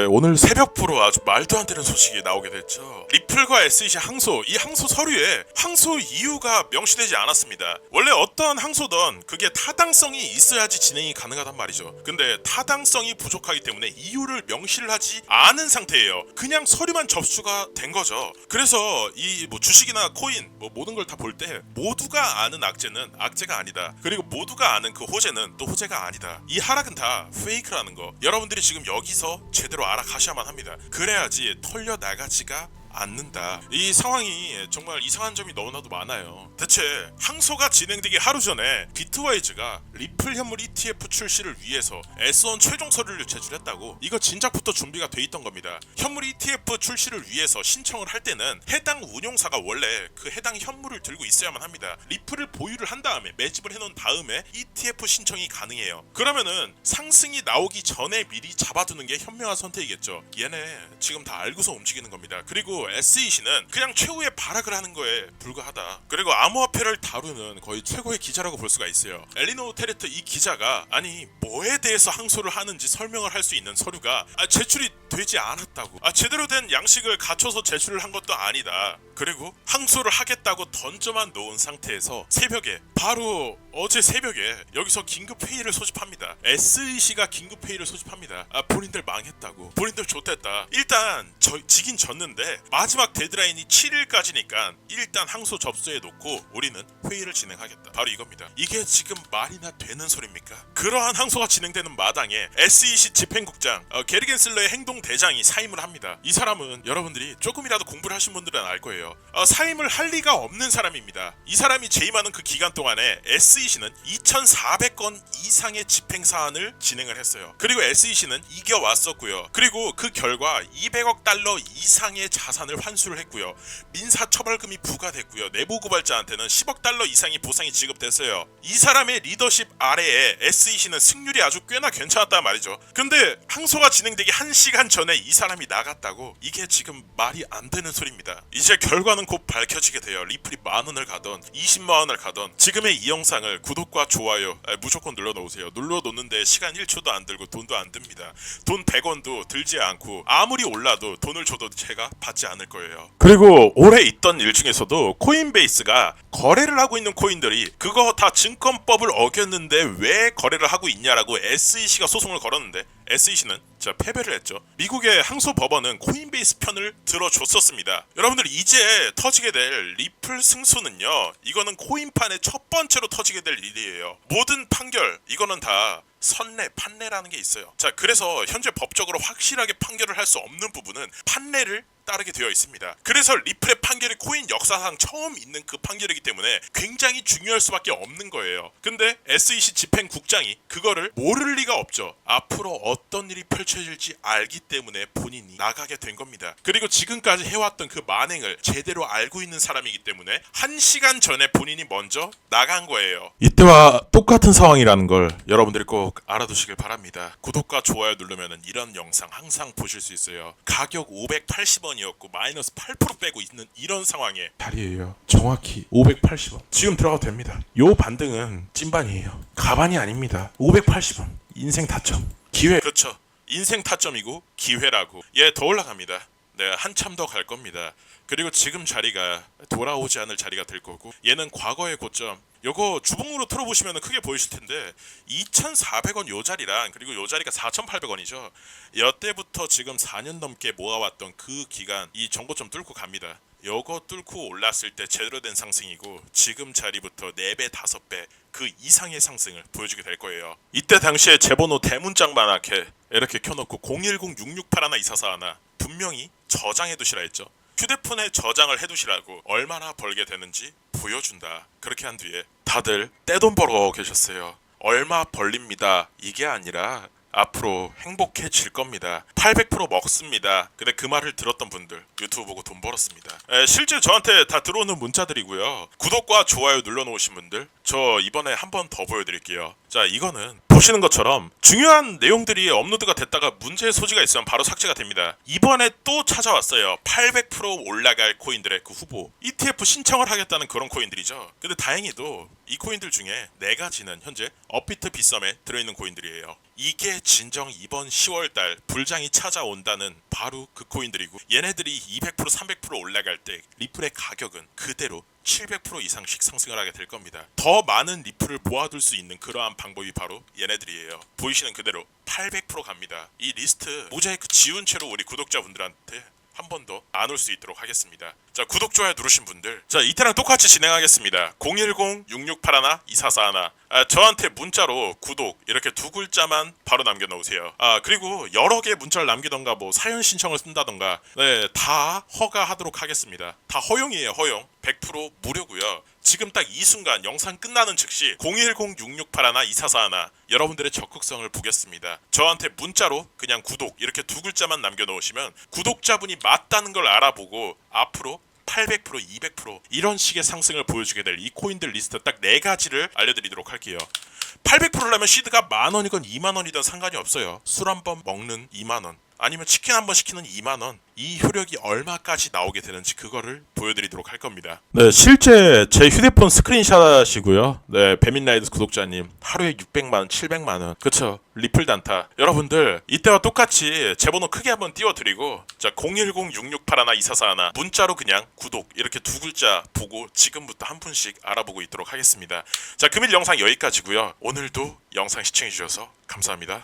네, 오늘 새벽부로 아주 말도 안 되는 소식이 나오게 됐죠. 리플과 SEC 항소, 이 항소 서류에 항소 이유가 명시되지 않았습니다. 원래 어떤 항소든 그게 타당성이 있어야지 진행이 가능하단 말이죠. 근데 타당성이 부족하기 때문에 이유를 명시를 하지 않은 상태예요. 그냥 서류만 접수가 된 거죠. 그래서 이 뭐 주식이나 코인 뭐 모든 걸 다 볼 때 모두가 아는 악재는 악재가 아니다. 그리고 모두가 아는 그 호재는 또 호재가 아니다. 이 하락은 다 페이크라는 거. 여러분들이 지금 여기서 제대로 알아가셔야만 합니다. 그래야지 털려 나가지가 않는다. 이 상황이 정말 이상한 점이 너무나도 많아요. 대체 항소가 진행되기 하루 전에 비트와이즈가 리플 현물 ETF 출시를 위해서 S1 최종 서류를 제출했다고 이거 진작부터 준비가 돼 있던 겁니다. 현물 ETF 출시를 위해서 신청을 할 때는 해당 운용사가 원래 그 해당 현물을 들고 있어야만 합니다. 리플을 보유를 한 다음에 매집을 해놓은 다음에 ETF 신청이 가능해요. 그러면은 상승이 나오기 전에 미리 잡아두는 게 현명한 선택이겠죠. 얘네 지금 다 알고서 움직이는 겁니다. 그리고 SEC는 그냥 최후의 발악을 하는 거에 불과하다. 그리고 암호화폐를 다루는 거의 최고의 기자라고 볼 수가 있어요. 엘리노 테레트 이 기자가 아니 뭐에 대해서 항소를 하는지 설명을 할 수 있는 서류가 아, 제출이 되지 않았다고. 아 제대로 된 양식을 갖춰서 제출을 한 것도 아니다. 그리고 항소를 하겠다고 던져만 놓은 상태에서 새벽에 바로 어제 새벽에 여기서 긴급 회의를 소집합니다. SEC가 긴급 회의를 소집합니다. 아 본인들 망했다고. 본인들 좋댔다. 일단 저, 지긴 졌는데 마지막 데드라인이 7일까지니까 일단 항소 접수해 놓고 우리는 회의를 진행하겠다. 바로 이겁니다. 이게 지금 말이나 되는 소리입니까? 그러한 항소가 진행되는 마당에 SEC 집행국장 어, 게리겐슬러의 행동 대장이 사임을 합니다. 이 사람은 여러분들이 조금이라도 공부를 하신 분들은 알 거예요. 어, 사임을 할 리가 없는 사람입니다. 이 사람이 재임하는 그 기간 동안에 SEC 는 2,400건 이상의 집행 사안을 진행을 했어요. 그리고 SEC는 이겨왔었고요. 그리고 그 결과 200억 달러 이상의 자산을 환수를 했고요. 민사 처벌금이 부과됐고요. 내부 고발자한테는 10억 달러 이상의 보상이 지급됐어요. 이 사람의 리더십 아래에 SEC는 승률이 아주 꽤나 괜찮았단 말이죠. 근데 항소가 진행되기 1시간 전에 이 사람이 나갔다고 이게 지금 말이 안 되는 소리입니다. 이제 결과는 곧 밝혀지게 돼요. 리플이 만 원을 가던 20만 원을 가던 지금의 이 영상을 구독과 좋아요 아, 무조건 눌러 놓으세요. 눌러 놓는데 시간 1초도 안 들고 돈도 안 듭니다. 돈 100원도 들지 않고 아무리 올라도 돈을 줘도 제가 받지 않을 거예요. 그리고 올해 있던 일 중에서도 코인베이스가 거래를 하고 있는 코인들이 그거 다 증권법을 어겼는데 왜 거래를 하고 있냐라고 SEC가 소송을 걸었는데 SEC는 자 패배를 했죠. 미국의 항소 법원은 코인베이스 편을 들어줬었습니다. 여러분들 이제 터지게 될 리플 승소는요. 이거는 코인판의 첫 번째로 터지게 될 일이에요. 모든 판결 이거는 다 선례, 판례라는 게 있어요. 자, 그래서 현재 법적으로 확실하게 판결을 할 수 없는 부분은 판례를 따르게 되어 있습니다. 그래서 리플의 판결이 코인 역사상 처음 있는 그 판결이기 때문에 굉장히 중요할 수밖에 없는 거예요. 근데 SEC 집행국장이 그거를 모를 리가 없죠. 앞으로 어떤 일이 펼쳐질지 알기 때문에 본인이 나가게 된 겁니다. 그리고 지금까지 해왔던 그 만행을 제대로 알고 있는 사람이기 때문에 한 시간 전에 본인이 먼저 나간 거예요. 이때와 똑같은 상황이라는 걸 여러분들이 꼭 알아두시길 바랍니다. 구독과 좋아요 누르면 이런 영상 항상 보실 수 있어요. 가격 580원이 었고 마이너스 8% 빼고 있는 이런 상황에 자리예요. 정확히 580원. 지금 들어가도 됩니다. 요 반등은 찐반이에요. 가반이 아닙니다. 580원. 인생 타점. 기회. 그렇죠. 인생 타점이고 기회라고. 얘더 올라갑니다. 네, 한참 더 갈 겁니다. 그리고 지금 자리가 돌아오지 않을 자리가 될 거고 얘는 과거의 고점 요거 주봉으로 틀어보시면 크게 보이실 텐데 2,400원 요 자리랑 그리고 요 자리가 4,800원이죠. 여태부터 지금 4년 넘게 모아왔던 그 기간 이 정보점 뚫고 갑니다. 요거 뚫고 올랐을 때 제대로 된 상승이고 지금 자리부터 4배 5배 그 이상의 상승을 보여주게 될 거예요. 이때 당시에 제 번호 대문짝만하게 이렇게 켜놓고 010-668-1-244 분명히 저장해 두시라 했죠. 휴대폰에 저장을 해두시라고 얼마나 벌게 되는지 보여준다. 그렇게 한 뒤에 다들 떼돈 벌어 계셨어요. 얼마 벌립니다. 이게 아니라 앞으로 행복해질 겁니다. 800% 먹습니다. 근데 그 말을 들었던 분들 유튜브 보고 돈 벌었습니다. 에, 실제 저한테 다 들어오는 문자들이고요. 구독과 좋아요 눌러놓으신 분들 저 이번에 한 번 더 보여드릴게요. 자 이거는 보시는 것처럼 중요한 내용들이 업로드가 됐다가 문제의 소지가 있으면 바로 삭제가 됩니다. 이번에 또 찾아왔어요. 800% 올라갈 코인들의 그 후보 ETF 신청을 하겠다는 그런 코인들이죠. 근데 다행히도 이 코인들 중에 네 가지는 현재 업비트 비썸에 들어있는 코인들이에요. 이게 진정 이번 10월달 불장이 찾아온다는 바로 그 코인들이고 얘네들이 200% 300% 올라갈 때 리플의 가격은 그대로 700% 이상씩 상승을 하게 될 겁니다. 더 많은 리플을 모아둘 수 있는 그러한 방법이 바로 얘네들이에요. 보이시는 그대로 800% 갑니다. 이 리스트 모자이크 지운 채로 우리 구독자분들한테 한 번더 나눌 수 있도록 하겠습니다. 자 구독 좋아요 누르신 분들 자 이태랑 똑같이 진행하겠습니다. 010-6681-2441 아, 저한테 문자로 구독 이렇게 두 글자만 바로 남겨놓으세요. 아 그리고 여러 개 문자를 남기던가 뭐 사연 신청을 쓴다던가 네 다 허가하도록 하겠습니다. 다 허용이에요 허용 100% 무료고요. 지금 딱 이 순간 영상 끝나는 즉시 010-6681-2441 여러분들의 적극성을 보겠습니다. 저한테 문자로 그냥 구독 이렇게 두 글자만 남겨놓으시면 구독자분이 맞다는 걸 알아보고 앞으로 800% 200% 이런 식의 상승을 보여주게 될 이 코인들 리스트 딱 네 가지를 알려드리도록 할게요. 800%라면 시드가 만 원이건 2만 원이든 상관이 없어요. 술 한 번 먹는 2만 원 아니면 치킨 한 번 시키는 2만 원. 이 효력이 얼마까지 나오게 되는지 그거를 보여드리도록 할 겁니다. 네, 실제 제 휴대폰 스크린샷이고요. 네, 배민라이드 구독자님 하루에 600만 원, 700만 원. 그쵸? 리플 단타. 여러분들 이때와 똑같이 제 번호 크게 한번 띄워드리고 자 010-6681-2441 문자로 그냥 구독 이렇게 두 글자 보고 지금부터 한 분씩 알아보고 있도록 하겠습니다. 자 금일 영상 여기까지고요. 오늘도 영상 시청해주셔서 감사합니다.